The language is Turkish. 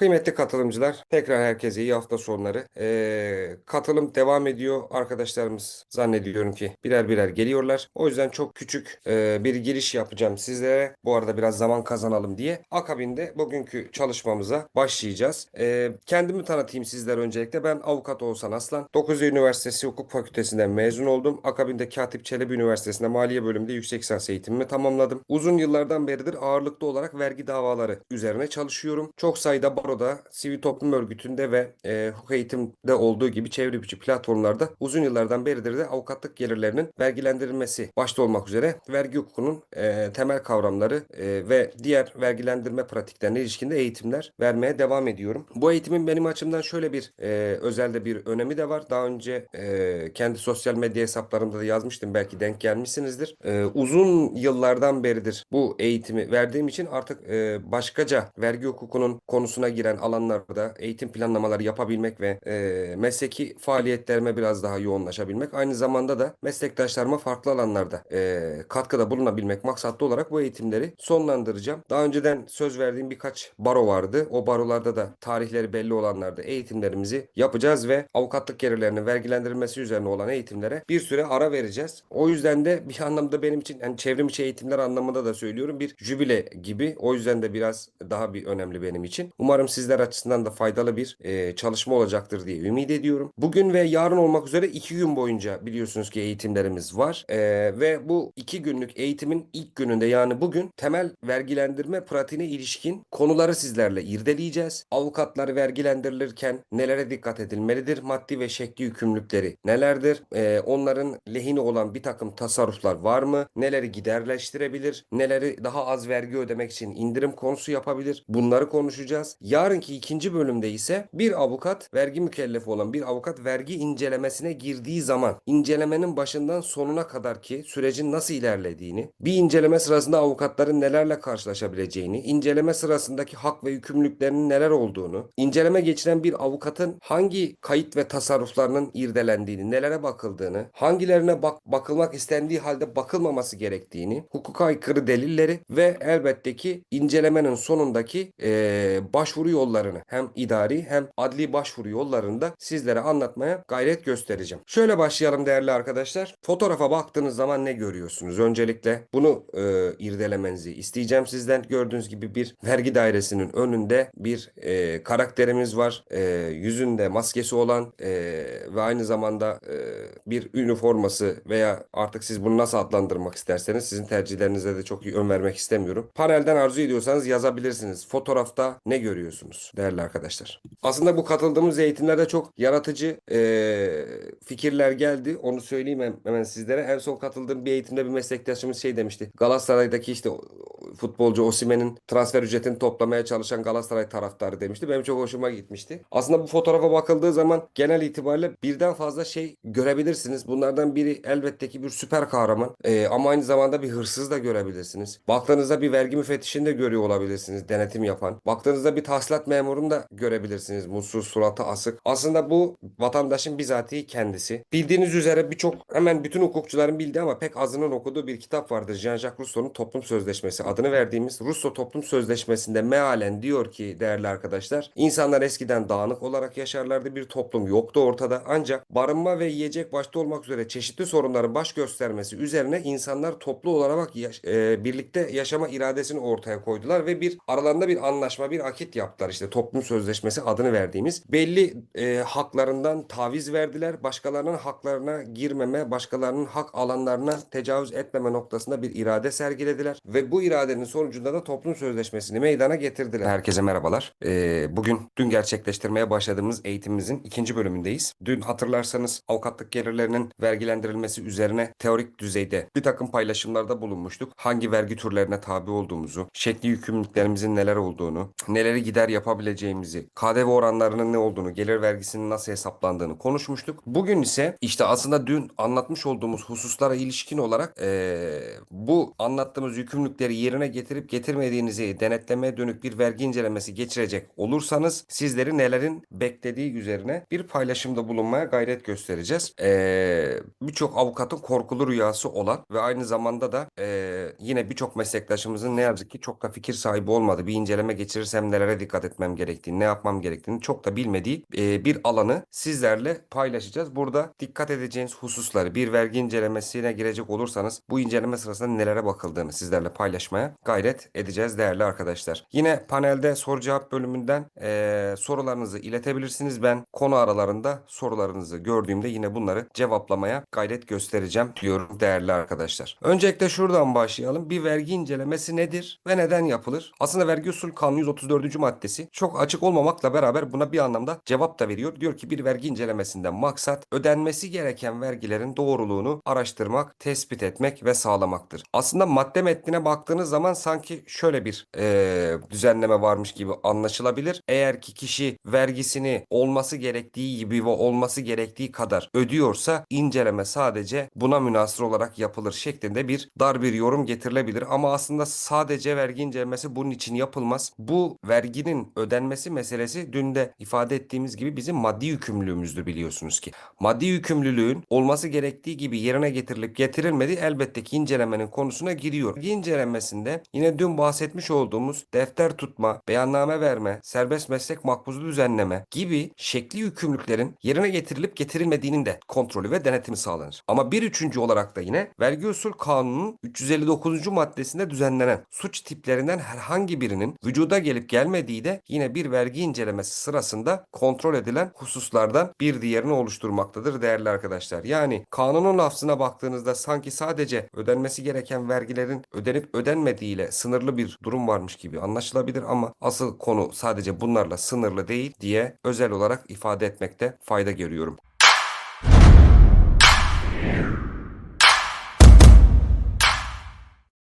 Kıymetli katılımcılar, tekrar herkese iyi hafta sonları. Ee, katılım devam ediyor. Arkadaşlarımız zannediyorum ki birer birer geliyorlar. O yüzden çok küçük e, bir giriş yapacağım sizlere. Bu arada biraz zaman kazanalım diye. Akabinde bugünkü çalışmamıza başlayacağız. Ee, kendimi tanıtayım sizlere öncelikle. Ben avukat Oğuzhan Aslan. 9 Eylül Üniversitesi Hukuk Fakültesinden mezun oldum. Akabinde Katip Çelebi Üniversitesi'nde Maliye bölümünde yüksek lisans eğitimimi tamamladım. Uzun yıllardan beridir ağırlıklı olarak vergi davaları üzerine çalışıyorum. Çok sayıda baroda, sivil toplum örgütünde ve e, hukuk eğitimde olduğu gibi çevrim içi platformlarda uzun yıllardan beridir de avukatlık gelirlerinin vergilendirilmesi başta olmak üzere vergi hukukunun e, temel kavramları e, ve diğer vergilendirme pratiklerine ilişkinde eğitimler vermeye devam ediyorum. Bu eğitimin benim açımdan şöyle bir e, özelde bir önemi de var. Daha önce e, kendi sosyal medya hesaplarımda da yazmıştım. Belki denk gelmişsinizdir. E, uzun yıllardan beridir bu eğitimi verdiğim için artık e, başkaca vergi hukukunun konusuna giren alanlarda eğitim planlamaları yapabilmek ve e, mesleki faaliyetlerime biraz daha yoğunlaşabilmek. Aynı zamanda da meslektaşlarıma farklı alanlarda e, katkıda bulunabilmek maksatlı olarak bu eğitimleri sonlandıracağım. Daha önceden söz verdiğim birkaç baro vardı. O barolarda da tarihleri belli olanlarda eğitimlerimizi yapacağız ve avukatlık gelirlerinin vergilendirilmesi üzerine olan eğitimlere bir süre ara vereceğiz. O yüzden de bir anlamda benim için yani çevrim içi eğitimler anlamında da söylüyorum bir jübile gibi. O yüzden de biraz daha bir önemli benim için. Umarım sizler açısından da faydalı bir e, çalışma olacaktır diye ümit ediyorum. Bugün ve yarın olmak üzere iki gün boyunca biliyorsunuz ki eğitimlerimiz var. E, ve bu iki günlük eğitimin ilk gününde yani bugün temel vergilendirme pratiğine ilişkin konuları sizlerle irdeleyeceğiz. Avukatlar vergilendirilirken nelere dikkat edilmelidir? Maddi ve şekli yükümlülükleri nelerdir? E, onların lehine olan bir takım tasarruflar var mı? Neleri giderleştirebilir? Neleri daha az vergi ödemek için indirim konusu yapabilir? Bunları konuşacağız. Yarınki ikinci bölümde ise bir avukat, vergi mükellefi olan bir avukat vergi incelemesine girdiği zaman incelemenin başından sonuna kadar ki sürecin nasıl ilerlediğini, bir inceleme sırasında avukatların nelerle karşılaşabileceğini, inceleme sırasındaki hak ve yükümlülüklerinin neler olduğunu, inceleme geçiren bir avukatın hangi kayıt ve tasarruflarının irdelendiğini, nelere bakıldığını, hangilerine bak bakılmak istendiği halde bakılmaması gerektiğini, hukuka aykırı delilleri ve elbette ki incelemenin sonundaki eee, başvuru yollarını hem idari hem adli başvuru yollarını da sizlere anlatmaya gayret göstereceğim. Şöyle başlayalım değerli arkadaşlar. Fotoğrafa baktığınız zaman ne görüyorsunuz? Öncelikle bunu eee, irdelemenizi isteyeceğim sizden. Gördüğünüz gibi bir vergi dairesinin önünde bir eee, karakterimiz var. Eee, yüzünde maskesi olan eee, ve aynı zamanda eee, bir üniforması veya artık siz bunu nasıl adlandırmak isterseniz sizin tercihlerinize de çok yön vermek istemiyorum. Panelden arzu ediyorsanız yazabilirsiniz. Fotoğrafta ne görüyorsunuz değerli arkadaşlar? Aslında bu katıldığımız eğitimlerde çok yaratıcı eee, fikirler geldi. Onu söyleyeyim hem- hemen sizlere. En son katıldığım bir eğitimde bir meslektaşımız şey demişti. Galatasaray'daki işte futbolcu Osimhen'in transfer ücretini toplamaya çalışan Galatasaray taraftarı demişti. Benim çok hoşuma gitmişti. Aslında bu fotoğrafa bakıldığı zaman genel itibariyle birden fazla şey görebilirsiniz. Bunlardan biri elbette ki bir süper kahraman. Ee, ama aynı zamanda bir hırsız da görebilirsiniz. Baktığınızda bir vergi müfettişini de görüyor olabilirsiniz. Denetim yapan. Baktığınızda bir tahsilat memurunu da görebilirsiniz. Mutsuz, suratı asık. Aslında bu vatandaşın bizatihi kendisi. Bildiğiniz üzere birçok hemen bütün hukukçuların bildiği ama pek azının okuduğu bir kitap vardır. Jean-Jacques Rousseau'nun Toplum Sözleşmesi adını verdiğimiz Rousseau Toplum Sözleşmesi'nde mealen diyor ki değerli arkadaşlar insanlar eskiden dağınık olarak yaşarlardı bir toplum yoktu ortada ancak barınma ve yiyecek başta olmak üzere çeşitli sorunların baş göstermesi üzerine insanlar toplu olarak yaş- e, birlikte yaşama iradesini ortaya koydular ve bir aralarında bir anlaşma bir akit yaptılar işte toplum sözleşmesi adını verdiğimiz belli e, haklarından taviz verdiler başkalarının haklarına girmeme başkalarının hak alanlarına tecavüz etmeme noktasında bir irade sergilediler ve bu iradenin sonucunda da toplum sözleşmesini meydana getirdiler. Herkese merhabalar. Ee, bugün dün gerçekleştirmeye başladığımız eğitimimizin ikinci bölümündeyiz. Dün hatırlarsanız avukatlık gelirlerinin vergilendirilmesi üzerine teorik düzeyde bir takım paylaşımlarda bulunmuştuk. Hangi vergi türlerine tabi olduğumuzu, şekli yükümlülüklerimizin neler olduğunu, neleri gider yapabileceğimizi, KDV oranlarının ne olduğunu, gelir vergisinin nasıl hesaplandığını konuşmuştuk. Bugün ise işte aslında dün anlatmış olduğumuz hususlara ilişkin olarak eee, bu anlattığımız yükümlülükleri yerine getirip getirmediğinizi denetlemeye dönük bir vergi incelemesi geçirecek olursanız sizleri nelerin beklediği üzerine bir paylaşımda bulunmaya gayret göstereceğiz. Ee, birçok avukatın korkulu rüyası olan ve aynı zamanda da ee, yine birçok meslektaşımızın ne yazık ki çok da fikir sahibi olmadı. Bir inceleme geçirirsem nelere dikkat etmem gerektiğini, ne yapmam gerektiğini çok da bilmediği ee, bir alanı sizlerle paylaşacağız. Burada dikkat edeceğiniz hususları bir vergi incelemesine girecek olursanız bu inceleme sırasında nelere bakıldığını sizlerle paylaşmaya gayret edeceğiz değerli arkadaşlar. Yine panelde soru cevap bölümünden eee, sorularınızı iletebilirsiniz. Ben konu aralarında sorularınızı gördüğümde yine bunları cevaplamaya gayret göstereceğim diyorum değerli arkadaşlar. Öncelikle şuradan başlayalım. Bir vergi incelemesi nedir ve neden yapılır? Aslında vergi usul kanunu 134. maddesi çok açık olmamakla beraber buna bir anlamda cevap da veriyor. Diyor ki bir vergi incelemesinden maksat ödenmesi gereken vergilerin doğruluğunu araştırmak, tespit etmek ve sağlamaktır. Aslında madde metnine baktığınız zaman sanki şöyle bir eee, düzenleme varmış gibi anlaşılabilir. Eğer ki kişi vergisini olması gerektiği gibi ve olması gerektiği kadar ödüyorsa inceleme sadece buna münasır olarak yapılır şeklinde bir dar bir yorum getirilebilir. Ama aslında sadece vergi incelemesi bunun için yapılmaz. Bu verginin ödenmesi meselesi dün de ifade ettiğimiz gibi bizim maddi yükümlülüğümüzdür biliyorsunuz ki. Maddi yükümlülüğün olması gerektiği gibi yerine getirilip getirilmediği elbette ki incelemenin konusuna giriyor. Vergi incelemesinde yine dün bahsetmiş olduğumuz defter tutma, beyanname verme, serbest meslek makbuzu düzenleme gibi şekli yükümlülüklerin yerine getirilip getirilmediğinin de kontrolü ve denetimi sağlanır. Ama bir üçüncü olarak da yine vergi usul kanunun 359. maddesinde düzenlenen suç tiplerinden herhangi birinin vücuda gelip gelmediği de yine bir vergi incelemesi sırasında kontrol edilen hususlardan bir diğerini oluşturmaktadır değerli arkadaşlar. Yani kanunun lafzına baktığınızda sanki sadece ödenmesi gereken vergilerin ödenip ödenmediğiyle sınırlı bir durum varmış gibi anlaşılabilir ama asıl konu sadece bunlarla sınırlı değil diye özel olarak ifade etmekte fayda görüyorum.